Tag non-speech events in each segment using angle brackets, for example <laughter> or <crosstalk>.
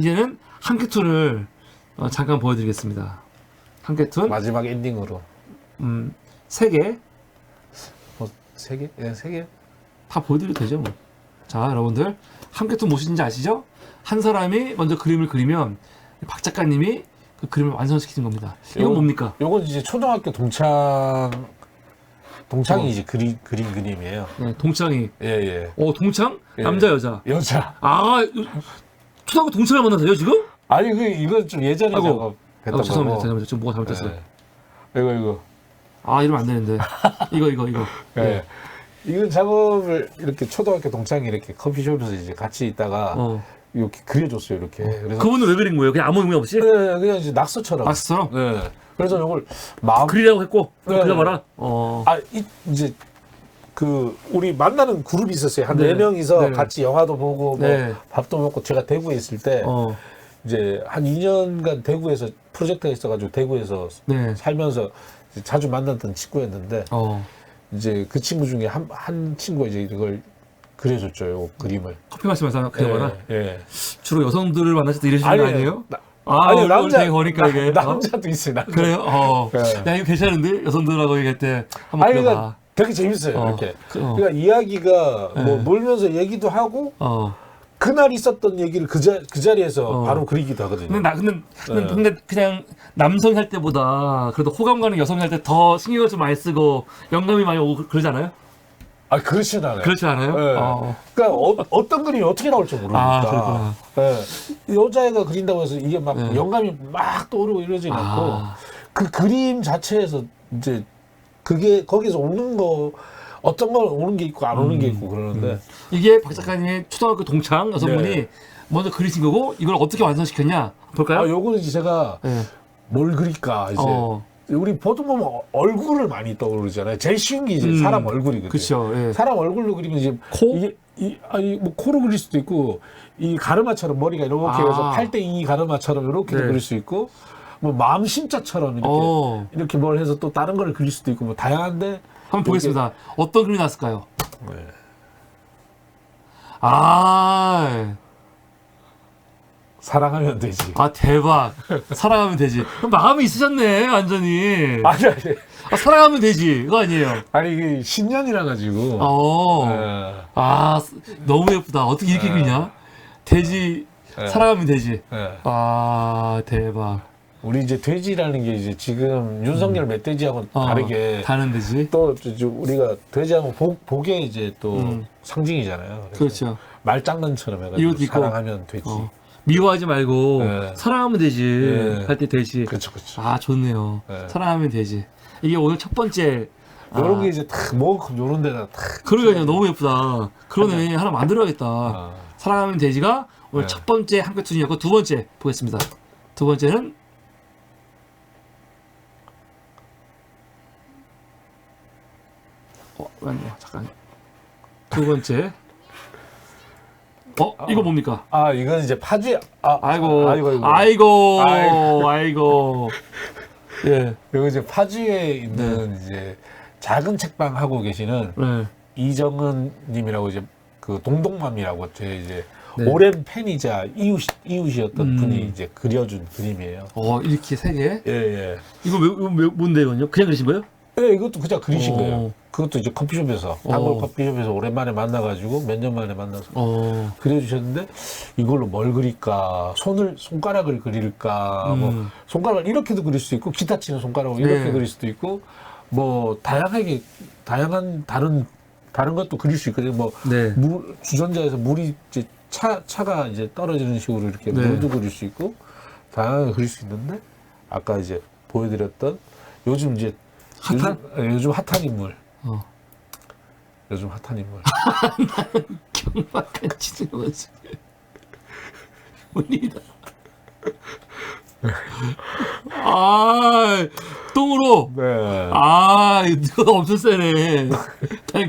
이제는 한캐툰을 어, 잠깐 보여드리겠습니다. 한캐툰 마지막 엔딩으로 음, 세 개. 뭐세 개? 예, 세 개. 다 보여드려도 되죠 뭐. 자 여러분들 한캐툰 무엇인지 아시죠? 한 사람이 먼저 그림을 그리면 박 작가님이 그 그림을 완성시키는 겁니다. 이건 요거- 뭡니까? 요건 이제 초등학교 동창 동창이 어. 이제 그리 그림 그림이에요. 네, 동창이. 예, 예. 어 동창? 예. 남자 여자. 여자. 아 초등학교 동창을 만나서요 지금? 아니 그 이건 좀 예전에 아이고. 작업했던 아, 죄송합니다. 거고. 죄송합니다. 지금 뭐가 잘못됐어요. 예. 이거 이거. 아 이러면 안 되는데. <laughs> 이거 이거 이거. 예. 네. 이건 작업을 이렇게 초등학교 동창이 이렇게 커피숍에서 이제 같이 있다가 어. 이렇게 그려줬어요 이렇게. 그래서 그분은 왜 그린 거예요? 그냥 아무 의미 없이? 네, 그냥 이제 낙서처럼. 박스처럼 네. 그래서 이걸 마음 그리라고 했고 네. 그려봐라. 어. 아, 이, 이제 그 우리 만나는 그룹이 있었어요. 한 네. 네 명이서 네. 같이 영화도 보고 뭐 네. 밥도 먹고 제가 대구에 있을 때 어. 이제 한 2년간 대구에서 프로젝트가 있어가지고 대구에서 네. 살면서 자주 만났던 친구였는데 어. 이제 그 친구 중에 한, 한 친구가 이제 이걸 그려줬죠, 요 그림을. 커피 마시면서 그려봐라. 예, 예. 주로 여성들을 만났을 때 이러시는 거 아니에요? 나, 아, 아니, 남자, 거니까 이게. 나, 어? 남자도 있어요, 남자. 그래요? 어. 네. 야, 이거 괜찮은데? 여성들하고 얘기할 때 한번 아니. 그러니까 되게 재밌어요, 어, 이렇게. 그, 어. 그러니까 이야기가 뭐 네. 놀면서 얘기도 하고 어. 그날 있었던 얘기를 그, 자, 그 자리에서 어. 바로 그리기도 하거든요. 근데 나 근데 근데, 네. 근데 그냥 남성이 할 때보다 그래도 호감 가는 여성이 할 때 더 신경을 좀 많이 쓰고 영감이 많이 오고 그러지 않아요? 아, 그렇진 않아요. 그렇지 않아요? 네. 어. 그러니까 어, 떤 그림이 어떻게 나올지 모르니까. 아. 네. 여자애가 그린다고 해서 이게 막 네. 영감이 막 떠오르고 이러진 않고 아. 그 그림 자체에서 이제 그게 거기서 오는 거 어떤 건 오는 게 있고 안 오는 게 있고 그러는데 이게 박 작가님의 초등학교 동창 여성분이 네. 먼저 그리신 거고 이걸 어떻게 완성시켰냐 볼까요? 아 요거는 이제 제가 네. 뭘 그릴까 이제 어. 우리 보통 보면 어- 얼굴을 많이 떠오르잖아요. 제일 쉬운 게 이제 음. 사람 얼굴이거든요. 그렇죠. 예. 사람 얼굴로 그리면 이제 코? 이게 이 아니 뭐 코로 그릴 수도 있고 이 가르마처럼 머리가 이렇게 아. 해서 8대 2 가르마처럼 이렇게 네. 그릴 수 있고 뭐 마음 심자처럼 이렇게 어. 이렇게 뭘 해서 또 다른 걸 그릴 수도 있고 뭐 다양한데 한번 보겠습니다. 어떤 그림이 났을까요? 네. 아, 사랑하면 되지. 아 대박. 사랑하면 되지. 그럼 마음이 있으셨네, 완전히. 아니 아니 아, 사랑하면 되지. 그거 아니에요. 아니 이게 신년이라 가지고 어. 네. 아, 쓰- 너무 예쁘다. 어떻게 이렇게 그리냐? 돼지, 네. 사랑하면 되지. 네. 아, 대박. 우리 이제 돼지라는 게 이제 지금 윤석열 멧돼지하고 는 어, 다르게 다른 돼지. 또 우리가 돼지하고 복 복의 이제 또 음. 상징이잖아요. 그래서 그렇죠. 말장난처럼 해가지고 이것도 있고. 사랑하면 되지. 어. 미워하지 말고 네. 사랑하면 되지. 네. 할 때 되지. 그렇죠, 그렇죠. 아, 좋네요. 네. 사랑하면 되지. 이게 오늘 첫 번째. 이런 아, 게 이제 탁 모금 요런 데다 탁. 그러게요. 너무 예쁘다. 그러네. 하나 만들어야겠다. 아, 사랑하면 돼지가 오늘 네. 첫 번째 한끗툰이었고 두 번째 보겠습니다. 두 번째는 어, 아니요. 잠깐. 두 번째. 어, 이거 뭡니까? 아 이건 이제 파지. 아 아이고, 아이고, 아이고. 아이고, 아이고. <laughs> 예, 이거 이제 파주에 있는 이제 작은 책방 하고 계시는 네. 이정은님이라고 이제 그 동동맘이라고 제 이제 네. 오랜 팬이자 이웃 이웃이었던 음. 분이 이제 그려준 그림이에요. 어, 이렇게 세 개. 예 예. 이거 왜, 왜- 뭔데 이건요? 그냥 그리신 거예요? 네, 이것도 그냥 그리신 어. 거예요. 그것도 이제 커피숍에서 어. 단골 커피숍에서 오랜만에 만나가지고 몇 년 만에 만나서 어, 그려주셨는데 이걸로 뭘 그릴까 손을 손가락을 그릴까 뭐 음. 손가락을 이렇게도 그릴 수 있고 기타 치는 손가락을 이렇게 네. 그릴 수도 있고 뭐 다양하게 다양한 다른 다른 것도 그릴 수 있거든요. 뭐 네. 물, 주전자에서 물이 이제 차 차가 이제 떨어지는 식으로 이렇게 네. 물도 그릴 수 있고 다양하게 그릴 수 있는데 아까 이제 보여드렸던 요즘 이제 핫한? 요즘, 예, 요즘 핫한 인물 어. 요즘 핫한 인물 <laughs> 경박한 치는 모습. 운이다. 아, 똥으로. 네. 아, 이거 엄청 세네.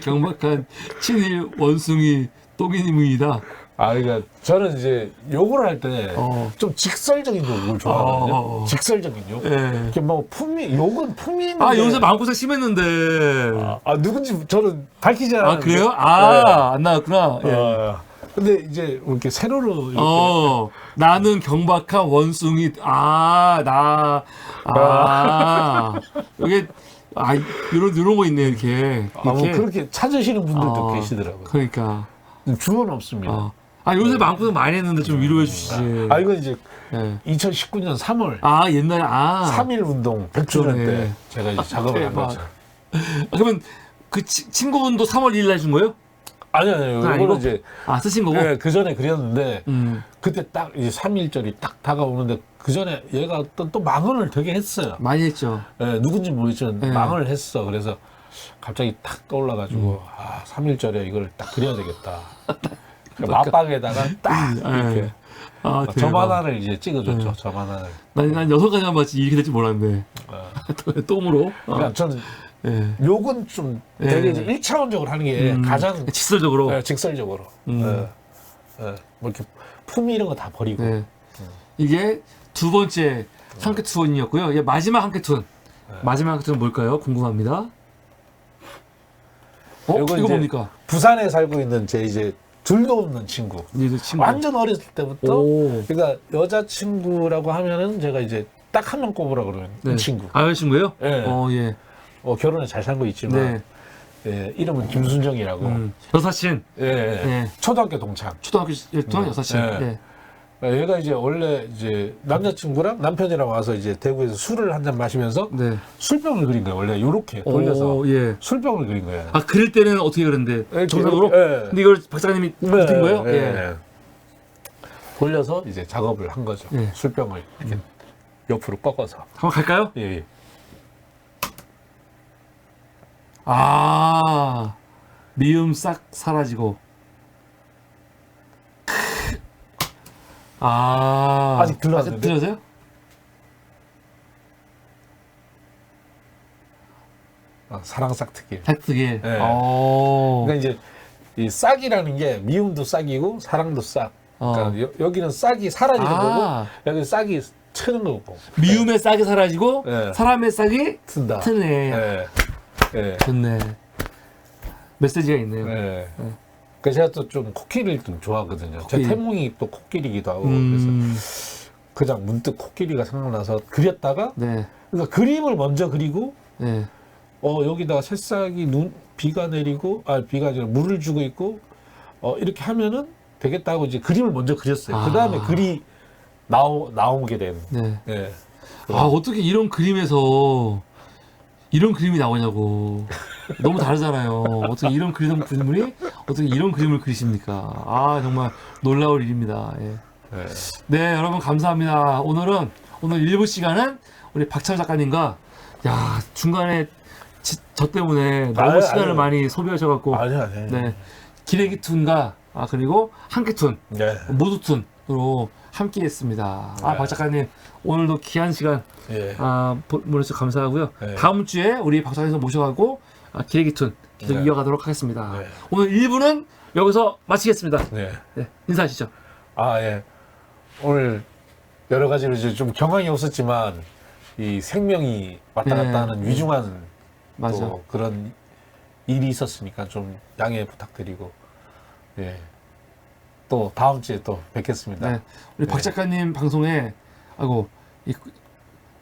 경박한 친일 원숭이 똥이님이다. 아, 그러니까 저는 이제 욕을 할 때 좀 어. 직설적인 욕을 좋아하거든요. 어, 어, 어. 직설적인 욕. 예. 이렇게 뭐 품위, 욕은 품위. 아, 요새 마음고생 심했는데. 아, 아, 누군지 저는 밝히지 않아요. 아, 그래요? 아, 안 나왔구나. 예. 어, 근데 이제 이렇게 세로로 이렇게 어, 나는 경박한 원숭이, 아, 나, 아, <laughs> 이게, 아, 이런, 이런 거 있네, 이렇게. 아, 뭐 이렇게. 그렇게 찾으시는 분들도 어, 계시더라고요. 그러니까. 주어는 없습니다. 어. 아, 요새 마음고생 많이 했는데 좀 위로해 주시지. 아 이건 이제 예. 2019년 3월 아, 옛날에, 아. 3일 운동 100주년 그러네. 때 제가 이제 작업을 한 대박. 거죠. 아, 그러면 그 치- 친구분도 3월 1일 날준 거예요? 아니 아니요. 그건 이거는? 이제 아, 쓰신 거고? 네, 그 전에 그렸는데 음, 그때 딱 이제 3일절이 딱 다가오는데 그 전에 얘가 어떤 또 망언을 되게 했어요. 많이 했죠. 예, 누군지 모르지만 네. 망언을 했어. 그래서 갑자기 탁 떠올라가지고 음. 아 3일절에 이걸 딱 그려야 되겠다. <laughs> 맞박에다가 딱 이렇게 예. 아, 점 대박. 하나를 이제 찍어줬죠. 네. 점 하나를. 난, 난 여섯 가지만 봤지 이렇게 될줄 몰랐네. 어. 또- <laughs> 똥으로. 어. 그러니까 저는 예. 욕은 좀 예. 되게 이제 1차원적으로 하는 게 음, 가장 직설적으로. 예, 직설적으로. 음. 예. 예. 뭐 이렇게 품위 이런 거 다 버리고. 네. 이게 두 번째. 이게 마지막 투혼. 네. 마지막 투혼 뭘까요? 궁금합니다. 어? 이거 이제 뭡니까? 부산에 살고 있는 제 이제 둘도 없는 친구. 이제 친구. 완전 어렸을 때부터 오. 그러니까 여자 친구라고 하면은 제가 이제 딱 한 명 꼽으라 그러면 네. 이 친구. 아, 여자친구예요? 예. 어, 예. 어, 결혼을 잘 살고 있지만 네. 예, 이름은 김순정이라고. 음. 여사친. 예, 예. 네. 초등학교 동창. 초등학교, 시- 예, 초등학교 네. 여사친. 네. 예. 얘가 이제 원래 이제 남자친구랑 남편이랑 와서 이제 대구에서 술을 한 잔 마시면서 네. 술병을 그린 거예요. 원래 요렇게 돌려서 오, 예. 술병을 그린 거예요. 아, 그릴 때는 어떻게 그렸는데? 이렇게, 정상으로? 예. 근데 이걸 박사님이 네, 그린 거예요? 예. 예. 돌려서 이제 작업을 한 거죠. 예. 술병을 이렇게 옆으로 꺾어서. 한번 갈까요? 예, 예. 아, 미움 싹 사라지고. 아, 아직 들어왔는데? 들려서요? 어, 사랑 싹트길. 닥트길. 네. 어. 그러니까 이제 이 싹이라는 게 미움도 싹이고 사랑도 싹. 그러니까 어. 여, 여기는 싹이 사라지는 아. 거고 여기 싹이 트는 거고. 미움의 싹이 사라지고 네. 사람의 싹이 튼다. 트네. 예. 예. 좋네. 메시지가 있네요. 예. 그래서 제가 또 좀 코끼리를 좀 좋아하거든요. 코끼리. 제 태몽이 또 코끼리기도 하고 음, 그래서 그냥 문득 코끼리가 생각나서 그렸다가 네, 그러니까 그림을 먼저 그리고 네. 어 여기다가 새싹이 눈 비가 내리고 아 비가 아니라 물을 주고 있고 어 이렇게 하면은 되겠다 하고 이제 그림을 먼저 그렸어요. 아. 그 다음에 글이 나오 나오게 된. 네. 예. 아 어떻게 이런 그림에서 이런 그림이 나오냐고 너무 다르잖아요. 어떻게 이런 그리던 분이 어떻게 이런 그림을 그리십니까? 아 정말 놀라울 일입니다. 예. 예. 네 여러분 감사합니다. 오늘은 오늘 일부 시간은 우리 박찬 작가님과 야 중간에 지- 저 때문에 너무 아유, 시간을 아유. 많이 소비하셔갖고 아니 아니. 네 기레기 툰과 아 그리고 한끼 툰 네. 모두 툰으로 함께했습니다. 아 네. 박 작가님 오늘도 귀한 시간 예. 아, 보- 보내주셔서 감사하고요. 네. 다음 주에 우리 박사님 모셔가고 아, 기레기툰 계속 네. 이어가도록 하겠습니다. 네. 오늘 1부는 여기서 마치겠습니다. 네. 네, 인사하시죠. 아 예. 오늘 여러 가지로 이제 좀 경황이 없었지만 이 생명이 왔다 네. 갔다 하는 위중한 맞아. 또 그런 일이 있었으니까 좀 양해 부탁드리고 예. 또 다음 주에 또 뵙겠습니다. 네, 우리 박 네. 작가님 방송에 아이고 이,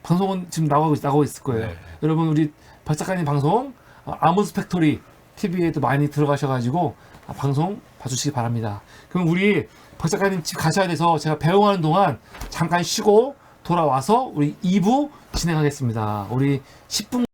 방송은 지금 나가고 있, 나가고 있을 거예요. 네. 여러분 우리 박 작가님 방송 아, 아몬스 팩토리 TV에도 많이 들어가셔가지고 아, 방송 봐주시기 바랍니다. 그럼 우리 박 작가님 집 가셔야 돼서 제가 배웅하는 동안 잠깐 쉬고 돌아와서 우리 2부 진행하겠습니다. 우리 10분